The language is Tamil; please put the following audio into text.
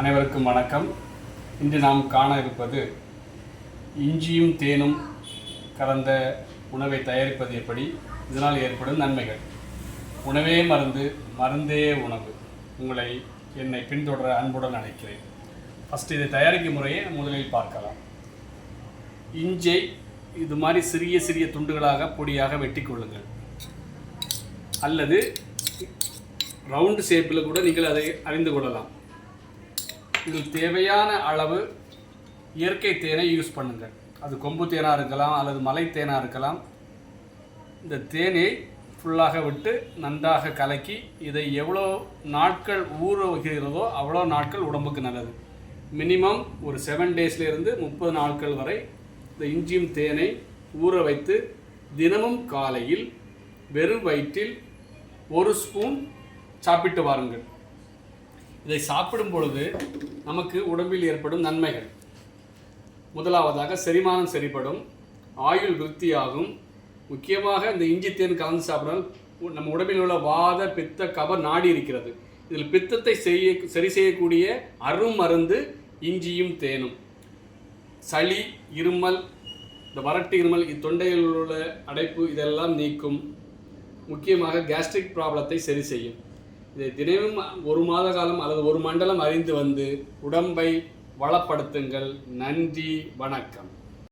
அனைவருக்கும் வணக்கம். இன்று நாம் காண இருப்பது இஞ்சியும் தேனும் கலந்த உணவை தயாரிப்பது எப்படி? இதனால் ஏற்படும் நன்மைகள். உணவே மருந்து மருந்தே உணவு. உங்களை என்னை பின்தொடர அன்புடன் அழைக்கிறேன். ஃபஸ்ட் இதை தயாரிக்கும் முறையை முதலில் பார்க்கலாம். இஞ்சை இது மாதிரி சிறிய சிறிய துண்டுகளாக பொடியாக வெட்டி கொள்ளுங்கள். அல்லது ரவுண்டு ஷேப்பில் கூட நீங்கள் அதை அறிந்து கொள்ளலாம். இது தேவையான அளவு இயற்கை தேனை யூஸ் பண்ணுங்கள் அது கொம்பு தேனாக இருக்கலாம் அல்லது மலை தேனாக இருக்கலாம். இந்த தேனை ஃபுல்லாக விட்டு நன்றாக கலக்கி இதை எவ்வளோ நாட்கள் ஊற வைக்கிறதோ அவ்வளோ நாட்கள் உடம்புக்கு நல்லது. மினிமம் ஒரு செவன் டேஸ்லேருந்து முப்பது நாட்கள் வரை இந்த இஞ்சியும் தேனை ஊற வைத்து தினமும் காலையில் வெறும் வயிற்றில் ஒரு ஸ்பூன் சாப்பிட்டு வாருங்கள். இதை சாப்பிடும் பொழுது நமக்கு உடம்பில் ஏற்படும் நன்மைகள். முதலாவதாக செரிமானம் சரிப்படும் ஆயுள் விருத்தியாகும். முக்கியமாக இந்த இஞ்சி தேன் கலந்து சாப்பிடால் உ- நம்ம உடம்பில் உள்ள வாத பித்த கப நாடி இருக்கிறது. இதில் பித்தத்தை செய்ய சரி செய்யக்கூடிய அரும் மருந்து இஞ்சியும் தேனும். சளி இருமல் இந்த வறட்டு இருமல் தொண்டையில் உள்ள அடைப்பு இதெல்லாம் நீக்கும். முக்கியமாக கேஸ்ட்ரிக் ப்ராப்ளத்தை சரி செய்யும். இதை தினமும் ஒரு மாத காலம் அல்லது ஒரு மண்டலம் அறிந்து வந்து உடம்பை வளப்படுத்துங்கள். நன்றி வணக்கம்.